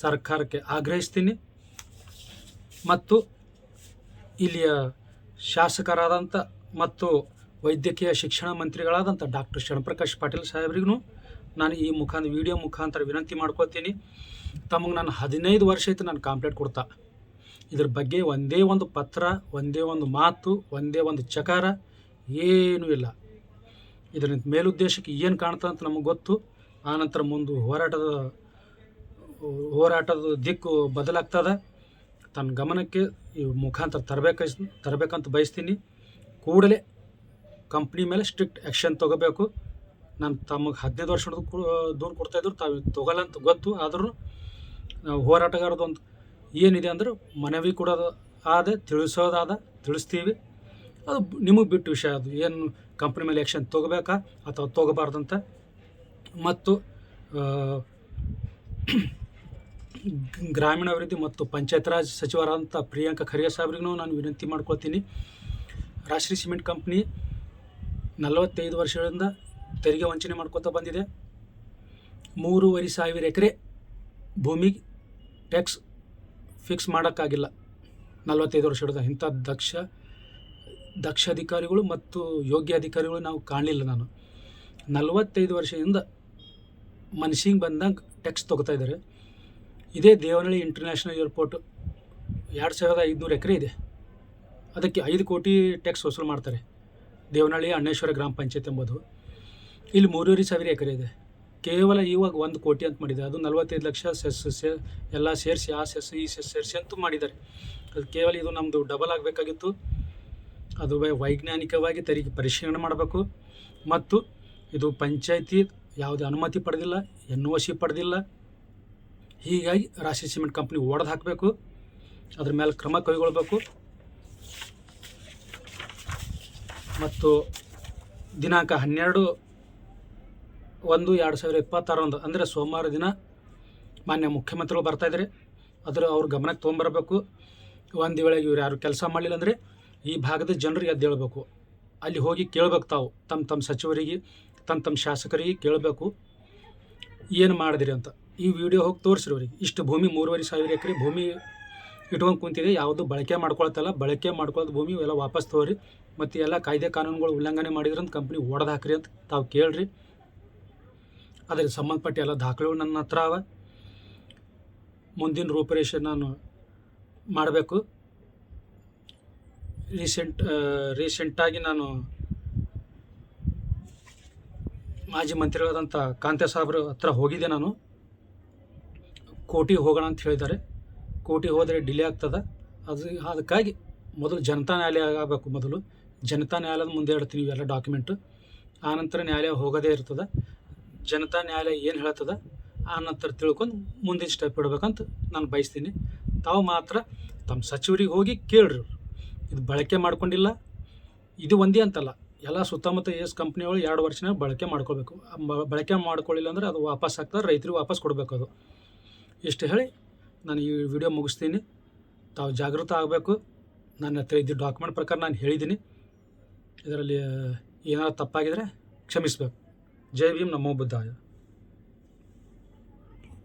ಸರ್ಕಾರಕ್ಕೆ ಆಗ್ರಹಿಸ್ತೀನಿ. ಮತ್ತು ಇಲ್ಲಿಯ ಶಾಸಕರಾದಂಥ ಮತ್ತು ವೈದ್ಯಕೀಯ ಶಿಕ್ಷಣ ಮಂತ್ರಿಗಳಾದಂಥ ಡಾಕ್ಟರ್ ಶರಣಪ್ರಕಾಶ್ ಪಾಟೀಲ್ ಸಾಹೇಬ್ರಿಗೂ ನಾನು ಈ ಮುಖಾಂತರ ವಿಡಿಯೋ ಮುಖಾಂತರ ವಿನಂತಿ ಮಾಡ್ಕೋತೀನಿ ತಮಗೆ ನಾನು ಹದಿನೈದು ವರ್ಷ ಆಯ್ತು ನಾನು ಕಾಂಪ್ಲೇಟ್ ಕೊಡ್ತಾ. ಇದ್ರ ಬಗ್ಗೆ ಒಂದೇ ಒಂದು ಪತ್ರ, ಒಂದೇ ಒಂದು ಮಾತು, ಒಂದೇ ಒಂದು ಚಕಾರ ಏನೂ ಇಲ್ಲ. ಇದರಿಂದ ಮೇಲುದ್ದೇಶಕ್ಕೆ ಏನು ಕಾಣ್ತದೆ ಅಂತ ನಮಗೆ ಗೊತ್ತು. ಆನಂತರ ಮುಂದೆ ಹೋರಾಟದ ಹೋರಾಟದ ದಿಕ್ಕು ಬದಲಾಗ್ತದೆ. ತನ್ನ ಗಮನಕ್ಕೆ ಮುಖಾಂತರ ತರಬೇಕು ತರಬೇಕಂತ ಬಯಸ್ತೀನಿ. ಕೂಡಲೇ ಕಂಪ್ನಿ ಮೇಲೆ ಸ್ಟ್ರಿಕ್ಟ್ ಆ್ಯಕ್ಷನ್ ತೊಗೋಬೇಕು. ನಾನು ತಮಗೆ ಹದಿನೈದು ವರ್ಷದ ದೂರು ಕೊಡ್ತಾಯಿದ್ರು ತಾವು ತೊಗೊಲ್ಲ ಅಂತ ಗೊತ್ತು. ಆದರೂ ನಾವು ಹೋರಾಟಗಾರದೊಂದು ಏನಿದೆ ಅಂದ್ರೆ ಮನವಿ ಕೊಡೋದು ಆದ, ತಿಳಿಸೋದಾದ, ತಿಳಿಸ್ತೀವಿ. ಅದು ನಿಮಗೆ ಬಿಟ್ಟು ವಿಷಯ ಅದು. ಏನು ಕಂಪ್ನಿ ಮೇಲೆ ಆ್ಯಕ್ಷನ್ ತೊಗೋಬೇಕಾ ಅಥವಾ ತೊಗೋಬಾರ್ದಂತ. ಮತ್ತು ಗ್ರಾಮೀಣಾಭಿವೃದ್ಧಿ ಮತ್ತು ಪಂಚಾಯತ್ ರಾಜ್ ಸಚಿವರಾದಂಥ ಪ್ರಿಯಾಂಕ ಖರ್ಗೆ ಸಾಹೇಬ್ರಿಗೂ ನಾನು ವಿನಂತಿ ಮಾಡ್ಕೊಳ್ತೀನಿ. ರಾಷ್ಟ್ರೀಯ ಸಿಮೆಂಟ್ ಕಂಪ್ನಿ ನಲವತ್ತೈದು ವರ್ಷಗಳಿಂದ ತೆರಿಗೆ ವಂಚನೆ ಮಾಡ್ಕೋತಾ ಬಂದಿದೆ. ಮೂರುವರೆ ಸಾವಿರ ಎಕರೆ ಭೂಮಿಗೆ ಟ್ಯಾಕ್ಸ್ ಫಿಕ್ಸ್ ಮಾಡೋಕ್ಕಾಗಿಲ್ಲ. ನಲವತ್ತೈದು ವರ್ಷದ ಇಂಥ ದಕ್ಷ ದಕ್ಷ ಅಧಿಕಾರಿಗಳು ಮತ್ತು ಯೋಗ್ಯ ಅಧಿಕಾರಿಗಳು ನಾವು ಕಾಣಲಿಲ್ಲ ನಾನು. ನಲವತ್ತೈದು ವರ್ಷದಿಂದ ಮನುಷ್ಯಂಗೆ ಬಂದಂಗೆ ಟ್ಯಾಕ್ಸ್ ತೊಗೋತಾ ಇದ್ದಾರೆ. ಇದೇ ದೇವನಹಳ್ಳಿ ಇಂಟರ್ನ್ಯಾಷನಲ್ ಏರ್ಪೋರ್ಟ್. ಎರಡು ಸಾವಿರದ ಐದುನೂರು ಎಕರೆ ಇದೆ. ಅದಕ್ಕೆ ಐದು ಕೋಟಿ ಟ್ಯಾಕ್ಸ್ ವಸೂಲು ಮಾಡ್ತಾರೆ. ದೇವನಹಳ್ಳಿ ಅಣ್ಣೇಶ್ವರ ಗ್ರಾಮ ಪಂಚಾಯತ್ ಎಂಬುದು. ಇಲ್ಲಿ ಮೂರುವರೆ ಸಾವಿರ ಎಕರೆ ಇದೆ. ಕೇವಲ ಇವಾಗ ಒಂದು ಕೋಟಿ ಅಂತ ಮಾಡಿದೆ ಅದು ನಲವತ್ತೈದು ಲಕ್ಷ ಸೆಸ್ ಸೆ ಎಲ್ಲ ಸೇರಿಸಿ, ಆ ಸೆಸ್ ಈ ಸೆಸ್ ಸೇರಿಸಿ ಅಂತೂ ಮಾಡಿದ್ದಾರೆ. ಅದು ಕೇವಲ ಇದು ನಮ್ಮದು ಡಬಲ್ ಆಗಬೇಕಾಗಿತ್ತು. ಅದು ವೈಜ್ಞಾನಿಕವಾಗಿ ತೆರಿಗೆ ಪರಿಶೀಲನೆ ಮಾಡಬೇಕು. ಮತ್ತು ಇದು ಪಂಚಾಯತಿ ಯಾವುದೇ ಅನುಮತಿ ಪಡೆದಿಲ್ಲ ಎನ್ ಒ ಸಿ ಪಡೆದಿಲ್ಲ. ಹೀಗಾಗಿ ರಾಶಿ ಸಿಮೆಂಟ್ ಕಂಪ್ನಿ ಒಡೆದು ಹಾಕಬೇಕು. ಅದ್ರ ಮೇಲೆ ಕ್ರಮ ಕೈಗೊಳ್ಬೇಕು. ಮತ್ತು ದಿನಾಂಕ ಹನ್ನೆರಡು ಒಂದು ಎರಡು ಸಾವಿರ ಇಪ್ಪತ್ತಾರೊಂದು ಅಂದರೆ ಸೋಮವಾರ ದಿನ ಮಾನ್ಯ ಮುಖ್ಯಮಂತ್ರಿಗಳು ಬರ್ತಾಯಿದ್ದಾರೆ ಅದರ ಅವ್ರ ಗಮನಕ್ಕೆ ತೊಗೊಂಬರಬೇಕು. ಒಂದು ವೇಳೆಗೆ ಇವ್ರು ಯಾರು ಕೆಲಸ ಮಾಡಲಿಲ್ಲ ಅಂದರೆ ಈ ಭಾಗದ ಜನರಿಗೆ ಎದ್ದೇಳಬೇಕು ಅಲ್ಲಿ ಹೋಗಿ ಕೇಳಬೇಕು ತಾವು, ತಮ್ಮ ತಮ್ಮ ಸಚಿವರಿಗೆ, ತಮ್ಮ ತಮ್ಮ ಶಾಸಕರಿಗೆ ಕೇಳಬೇಕು. ಏನು ಮಾಡಿದಿರಿ ಅಂತ. ಈ ವಿಡಿಯೋ ಹೋಗಿ ತೋರಿಸ್ರಿ ಅವ್ರಿಗೆ. ಇಷ್ಟು ಭೂಮಿ ಮೂರುವರೆ ಸಾವಿರ ಎಕರೆ ಭೂಮಿ ಇಟ್ಕೊಂಡು ಕುಂತಿದೆ, ಯಾವುದು ಬಳಕೆ ಮಾಡ್ಕೊಳತ್ತಲ್ಲ, ಬಳಕೆ ಮಾಡ್ಕೊಳ್ಳೋದು ಭೂಮಿ ಎಲ್ಲ ವಾಪಸ್ ತಗೋರಿ. ಮತ್ತು ಎಲ್ಲ ಕಾಯ್ದೆ ಕಾನೂನುಗಳು ಉಲ್ಲಂಘನೆ ಮಾಡಿದ್ರಂತ ಕಂಪ್ನಿ ಒಡೆದು ಹಾಕ್ರಿ ಅಂತ ತಾವು ಕೇಳ್ರಿ. ಅದಕ್ಕೆ ಸಂಬಂಧಪಟ್ಟ ಎಲ್ಲ ದಾಖಲೆಗಳು ನನ್ನ ಹತ್ರ ಅವ. ಮುಂದಿನ ರೂಪರೇಷೆ ನಾನು ಮಾಡಬೇಕು. ರೀಸೆಂಟ್ ರೀಸೆಂಟಾಗಿ ನಾನು ಮಾಜಿ ಮಂತ್ರಿಗಳಾದಂಥ ಕಾಂತೆ ಸಾಹೇಬ್ರ ಹತ್ರ ಹೋಗಿದ್ದೆ ನಾನು. ಕೋಟಿ ಹೋಗೋಣ ಅಂತ ಹೇಳಿದ್ದಾರೆ. ಕೋಟಿ ಹೋದರೆ ಡಿಲೇ ಆಗ್ತದೆ. ಅದು ಅದಕ್ಕಾಗಿ ಮೊದಲು ಜನತಾ ನ್ಯಾಯಾಲಯ ಆಗಬೇಕು ಮೊದಲು. ಜನತಾ ನ್ಯಾಯಾಲಯದ ಮುಂದೆ ಇಡ್ತೀನಿ ಇವೆಲ್ಲ ಡಾಕ್ಯುಮೆಂಟು ಆನಂತರ ನ್ಯಾಯಾಲಯ ಹೋಗೋದೇ ಇರ್ತದೆ. ಜನತಾ ನ್ಯಾಯಾಲಯ ಏನು ಹೇಳ್ತದೆ? ಆ ನಂತರ ತಿಳ್ಕೊಂಡು ಮುಂದಿನ ಸ್ಟೆಪ್ ಇಡ್ಬೇಕಂತ ನಾನು ಬಯಸ್ತೀನಿ. ತಾವು ಮಾತ್ರ ತಮ್ಮ ಸಚಿವರಿಗೆ ಹೋಗಿ ಕೇಳ್ರಿ ಇದು ಬಳಕೆ ಮಾಡ್ಕೊಂಡಿಲ್ಲ. ಇದು ಒಂದೇ ಅಂತಲ್ಲ. ಎಲ್ಲ ಸುತ್ತಮುತ್ತ ಎಸ್ ಕಂಪ್ನಿಗಳು ಎರಡು ವರ್ಷನ ಬಳಕೆ ಮಾಡ್ಕೊಳ್ಬೇಕು. ಬಳಕೆ ಮಾಡ್ಕೊಳ್ಳಿಲ್ಲ ಅಂದ್ರೆ ಅದು ವಾಪಸ್ ಆಗ್ತದೆ. ರೈತರಿಗೆ ವಾಪಸ್ ಕೊಡಬೇಕು ಅದು. ಇಷ್ಟು ಹೇಳಿ, ನಾನು ಈ ವಿಡಿಯೋ ಮುಗಿಸ್ತೀನಿ. ತಾವು ಜಾಗೃತ ಆಗಬೇಕು. ನನ್ನ ಹತ್ರ ಇದ್ದ ಡಾಕ್ಯುಮೆಂಟ್ ಪ್ರಕಾರ ನಾನು ಹೇಳಿದ್ದೀನಿ. ಇದರಲ್ಲಿ, ಏನಾದ್ರು ತಪ್ಪಾಗಿದ್ರೆ ಕ್ಷಮಿಸಬೇಕು. ಜೈ ಭೀಮ್, ನಮೋ ಬುದ್ಧಾಯ.